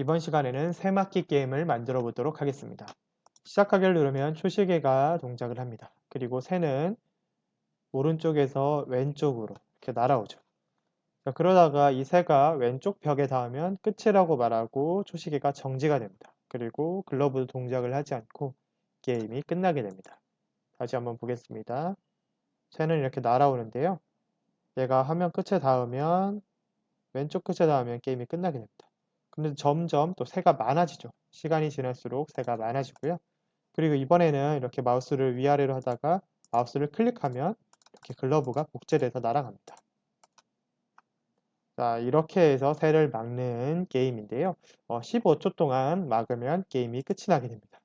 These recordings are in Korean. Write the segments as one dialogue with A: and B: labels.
A: 이번 시간에는 새맞기 게임을 만들어 보도록 하겠습니다. 시작하기를 누르면 초시계가 동작을 합니다. 그리고 새는 오른쪽에서 왼쪽으로 이렇게 날아오죠. 자, 그러다가 이 새가 왼쪽 벽에 닿으면 끝이라고 말하고 초시계가 정지가 됩니다. 그리고 글러브 동작을 하지 않고 게임이 끝나게 됩니다. 다시 한번 보겠습니다. 새는 이렇게 날아오는데요. 얘가 화면 끝에 닿으면 왼쪽 끝에 닿으면 게임이 끝나게 됩니다. 근데 점점 또 새가 많아지죠. 시간이 지날수록 새가 많아지고요. 그리고 이번에는 이렇게 마우스를 위아래로 하다가 마우스를 클릭하면 이렇게 글러브가 복제돼서 날아갑니다. 자, 이렇게 해서 새를 막는 게임인데요. 어, 15초 동안 막으면 게임이 끝이 나게 됩니다.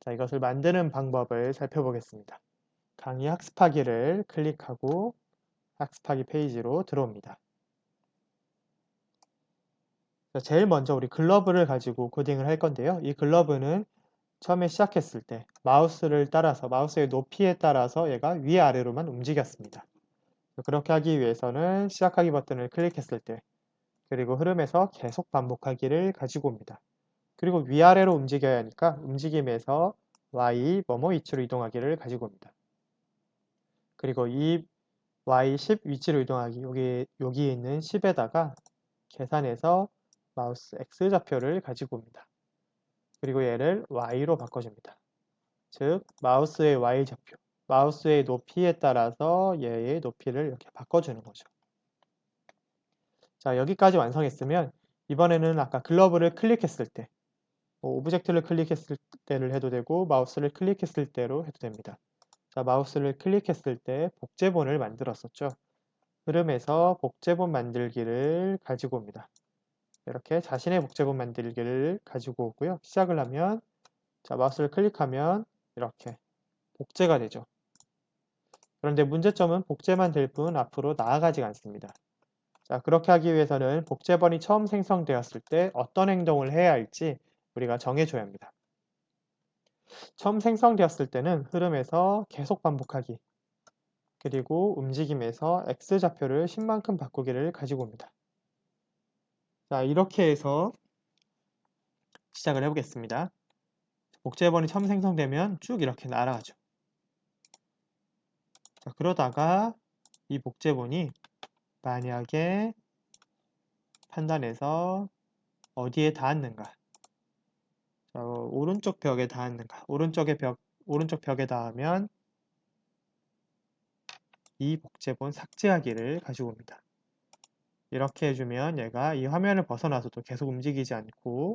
A: 자, 이것을 만드는 방법을 살펴보겠습니다. 강의 학습하기를 클릭하고 학습하기 페이지로 들어옵니다. 제일 먼저 우리 글러브를 가지고 코딩을 할 건데요. 이 글러브는 처음에 시작했을 때 마우스를 따라서 마우스의 높이에 따라서 얘가 위아래로만 움직였습니다. 그렇게 하기 위해서는 시작하기 버튼을 클릭했을 때 그리고 흐름에서 계속 반복하기를 가지고 옵니다. 그리고 위아래로 움직여야 하니까 움직임에서 Y 뭐뭐 위치로 이동하기를 가지고 옵니다. 그리고 이 Y10 위치로 이동하기 여기 여기 있는 10에다가 계산해서 마우스 X좌표를 가지고 옵니다. 그리고 얘를 Y로 바꿔줍니다. 즉 마우스의 Y좌표, 마우스의 높이에 따라서 얘의 높이를 이렇게 바꿔주는 거죠. 자 여기까지 완성했으면 이번에는 아까 글러브를 클릭했을 때 뭐 오브젝트를 클릭했을 때를 해도 되고 마우스를 클릭했을 때로 해도 됩니다. 자 마우스를 클릭했을 때 복제본을 만들었었죠. 흐름에서 복제본 만들기를 가지고 옵니다. 이렇게 자신의 복제본 만들기를 가지고 오고요. 시작을 하면 자 마우스를 클릭하면 이렇게 복제가 되죠. 그런데 문제점은 복제만 될 뿐 앞으로 나아가지 않습니다. 자 그렇게 하기 위해서는 복제본이 처음 생성되었을 때 어떤 행동을 해야 할지 우리가 정해줘야 합니다. 처음 생성되었을 때는 흐름에서 계속 반복하기 그리고 움직임에서 X좌표를 10만큼 바꾸기를 가지고 옵니다. 자, 이렇게 해서 시작을 해보겠습니다. 복제본이 처음 생성되면 쭉 이렇게 날아가죠. 자, 그러다가 이 복제본이 만약에 판단해서 어디에 닿았는가 자, 오른쪽 벽에 닿았는가 오른쪽의 벽, 오른쪽 벽에 닿으면 이 복제본 삭제하기를 가지고 옵니다. 이렇게 해주면 얘가 이 화면을 벗어나서도 계속 움직이지 않고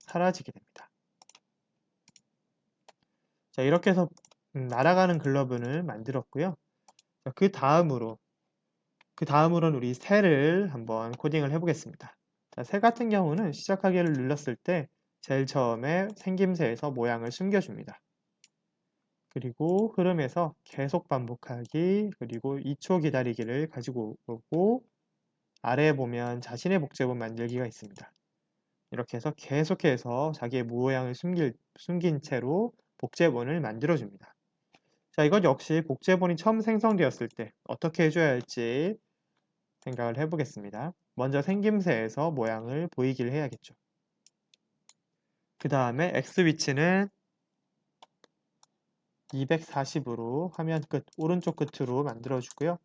A: 사라지게 됩니다. 자, 이렇게 해서 음, 날아가는 글러브를 만들었고요. 자, 그 다음으로 그 다음으로는 우리 새를 한번 코딩을 해보겠습니다. 자, 새 같은 경우는 시작하기를 눌렀을 때 제일 처음에 생김새에서 모양을 숨겨줍니다. 그리고 흐름에서 계속 반복하기 그리고 2초 기다리기를 가지고 오고 아래에 보면 자신의 복제본 만들기가 있습니다. 이렇게 해서 계속해서 자기의 모양을 숨길, 숨긴 채로 복제본을 만들어줍니다. 자, 이것 역시 복제본이 처음 생성되었을 때 어떻게 해줘야 할지 생각을 해보겠습니다. 먼저 생김새에서 모양을 보이기를 해야겠죠. 그 다음에 X 위치는 240으로 화면 끝 오른쪽 끝으로 만들어 주고요.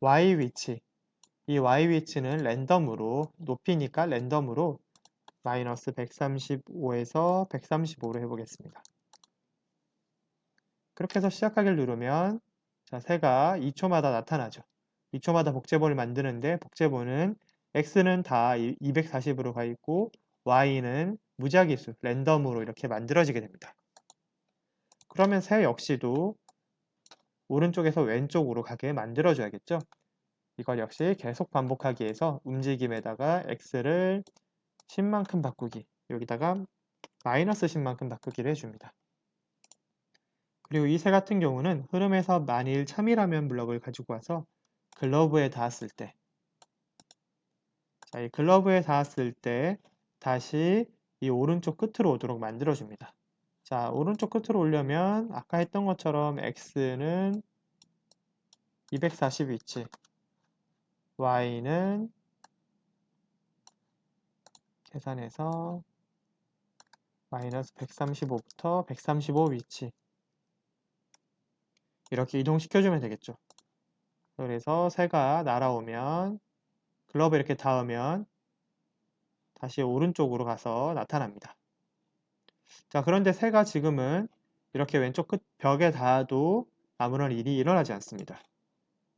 A: Y 위치 이 Y 위치는 랜덤으로 높이니까 랜덤으로 마이너스 135에서 135로 해보겠습니다. 그렇게 해서 시작하기를 누르면 자, 새가 2초마다 나타나죠. 2초마다 복제본을 만드는데 복제본은 X는 다 240으로 가 있고 Y는 무작위수, 랜덤으로 이렇게 만들어지게 됩니다. 그러면 새 역시도 오른쪽에서 왼쪽으로 가게 만들어줘야겠죠. 이걸 역시 계속 반복하기 위해서 움직임에다가 x를 10만큼 바꾸기 여기다가 마이너스 10만큼 바꾸기를 해줍니다. 그리고 이 새 같은 경우는 흐름에서 만일 참이라면 블럭을 가지고 와서 글러브에 닿았을 때 자, 이 글러브에 닿았을 때 다시 이 오른쪽 끝으로 오도록 만들어줍니다. 자, 오른쪽 끝으로 올려면 아까 했던 것처럼 x는 240 위치, y는 계산해서 마이너스 135부터 135 위치 이렇게 이동시켜주면 되겠죠. 그래서 새가 날아오면 글러브 이렇게 닿으면 다시 오른쪽으로 가서 나타납니다. 자, 그런데 새가 지금은 이렇게 왼쪽 끝 벽에 닿아도 아무런 일이 일어나지 않습니다.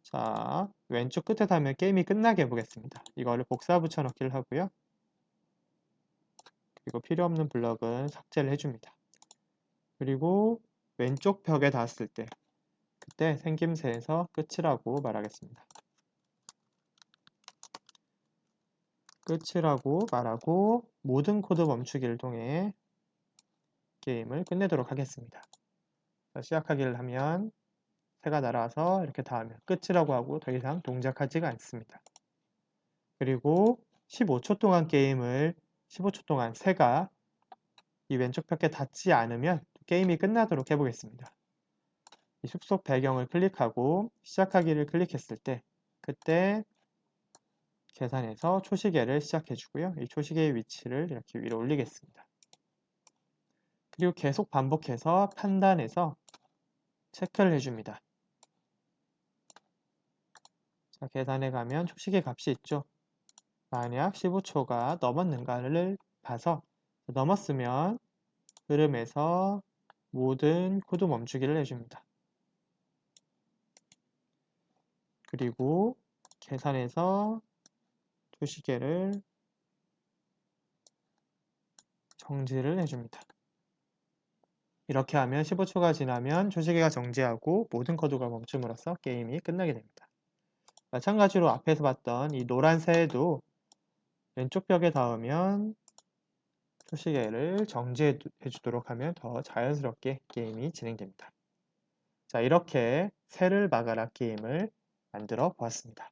A: 자, 왼쪽 끝에 닿으면 게임이 끝나게 해보겠습니다. 이거를 복사 붙여넣기를 하고요. 그리고 필요 없는 블럭은 삭제를 해줍니다. 그리고 왼쪽 벽에 닿았을 때 그때 생김새에서 끝이라고 말하겠습니다. 끝이라고 말하고 모든 코드 멈추기를 통해 게임을 끝내도록 하겠습니다. 자, 시작하기를 하면 새가 날아와서 이렇게 닿으면 끝이라고 하고 더 이상 동작하지가 않습니다. 그리고 15초 동안 게임을 15초 동안 새가 이 왼쪽 벽에 닿지 않으면 게임이 끝나도록 해보겠습니다. 이 숲속 배경을 클릭하고 시작하기를 클릭했을 때 그때 계산해서 초시계를 시작해 주고요. 이 초시계의 위치를 이렇게 위로 올리겠습니다. 그리고 계속 반복해서 판단해서 체크를 해줍니다. 자, 계산해 가면 초시계 값이 있죠. 만약 15초가 넘었는가를 봐서 넘었으면 흐름에서 모든 코드 멈추기를 해줍니다. 그리고 계산해서 초시계를 정지를 해줍니다. 이렇게 하면 15초가 지나면 초시계가 정지하고 모든 코드가 멈춤으로써 게임이 끝나게 됩니다. 마찬가지로 앞에서 봤던 이 노란 새에도 왼쪽 벽에 닿으면 초시계를 정지해 주도록 하면 더 자연스럽게 게임이 진행됩니다. 자, 이렇게 새를 막아라 게임을 만들어 보았습니다.